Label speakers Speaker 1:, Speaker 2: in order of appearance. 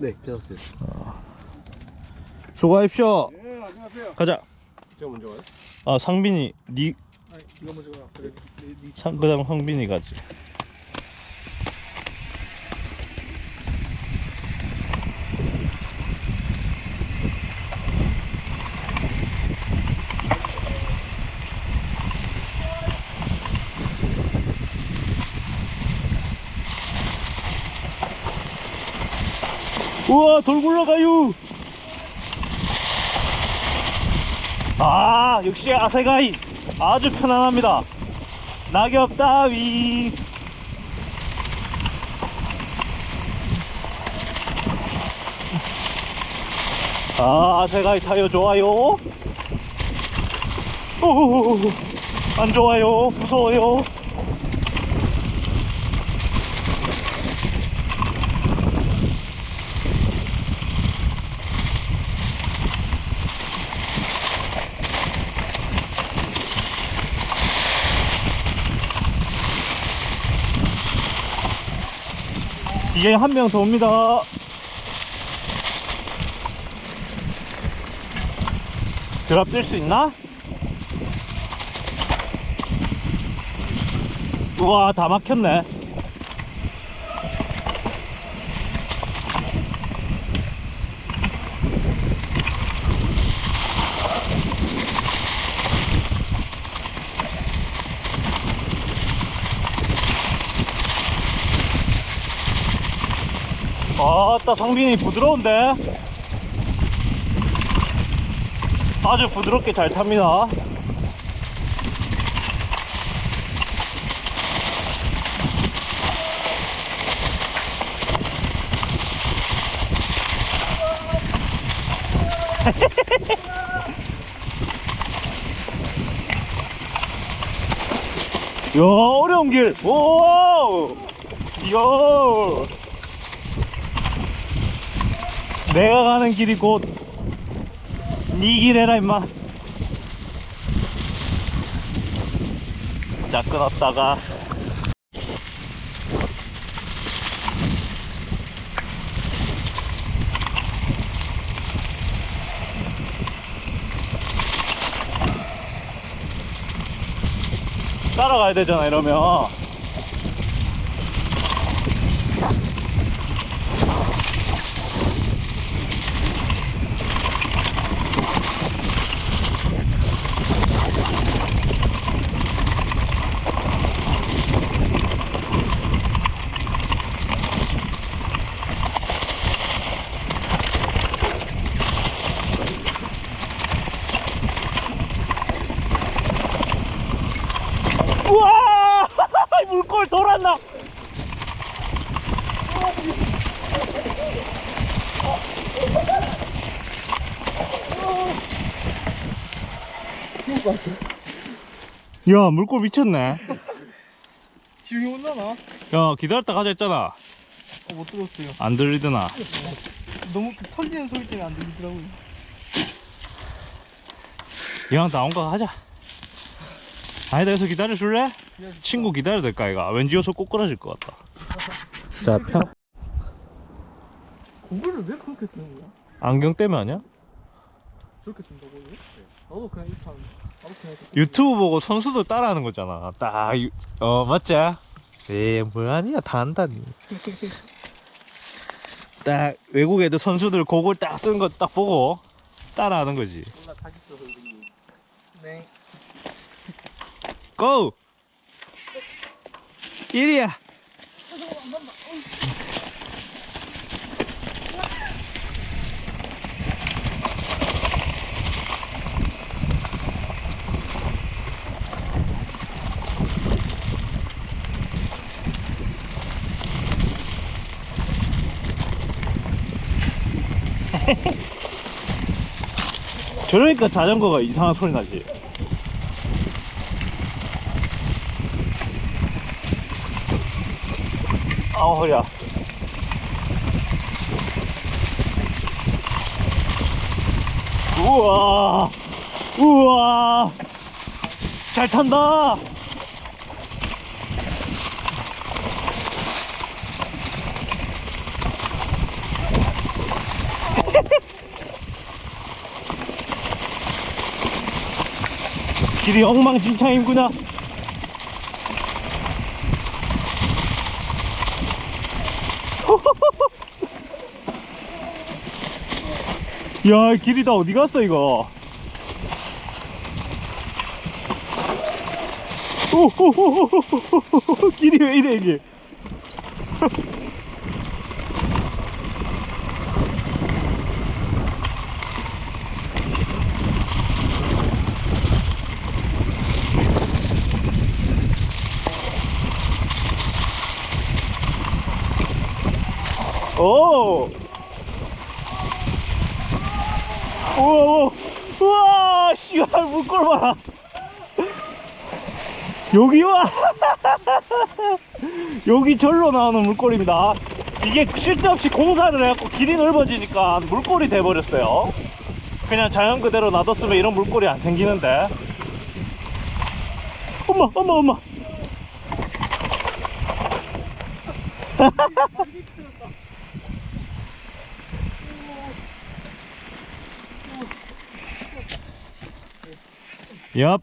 Speaker 1: 네, 펴졌어요.
Speaker 2: 수고하십시오.
Speaker 3: 예, 안녕하세요.
Speaker 2: 가자.
Speaker 3: 제가 먼저 가요?
Speaker 2: 아 상빈이 니
Speaker 3: 아니, 네가 먼저 가. 그래, 네, 네.
Speaker 2: 상, 그다음 상빈이 가지. 우와 돌 굴러가요. 아 역시 아세가이 아주 편안합니다. 낙엽 따위 아 아세가이 타요 좋아요 오안 좋아요 무서워요 뒤에 한 명 더 옵니다 드랍 뜰 수 있나? 우와 다 막혔네 아따 상빈이 부드러운데? 아주 부드럽게 잘 탑니다. 야 어려운 길. 오! 이야 내가 가는 길이 곧니 길해라 임마. 자 끊었다가. 따라가야 되잖아 이러면 우와! 물골 돌았나? 야 물골 미쳤네
Speaker 3: 지웅이 혼나나?
Speaker 2: 야 기다렸다 가자 했잖아
Speaker 3: 어, 못 들었어요.
Speaker 2: 안 들리더나
Speaker 3: 너무 그 던지는 소리 때문에 안 들리더라고요.
Speaker 2: 이왕 나온 거 하자 아니다 여기서 기다려줄래? 친구 기다려야 될까 이가 왠지 여기서 꼭 끊어질 것 같다 자 편...
Speaker 3: 공부를 왜 그렇게 쓰는 거야?
Speaker 2: 안경 때문에 아니야?
Speaker 3: 저렇게 쓴다고 요 나도 그냥 이판 나도 그냥 이렇게
Speaker 2: 유튜브 보고 선수들 따라하는 거잖아. 딱, 유- 어, 맞지? 에이, 뭘 아니야. 다 안다니. 딱, 외국 애들 선수들 곡을 딱 쓴 거 딱 보고 따라하는 거지.
Speaker 3: 존나 타기 써서 이런 네.
Speaker 2: 고! 1위야. 저러니까 자전거가 이상한 소리 나지. 아우 허리야. 우와. 우와. 잘 탄다 길이 엉망진창이구나. 야, 이 길이 다 어디 갔어, 이거? 오호호호호호호호 길이 왜 이래, 이게? 오! 우와, 우와, 씨발, 물골 봐라. 여기 와! 여기 절로 나오는 물골입니다. 이게 쓸데없이 공사를 해갖고 길이 넓어지니까 물골이 돼버렸어요. 그냥 자연 그대로 놔뒀으면 이런 물골이 안 생기는데. 엄마, 엄마, 엄마. Yep.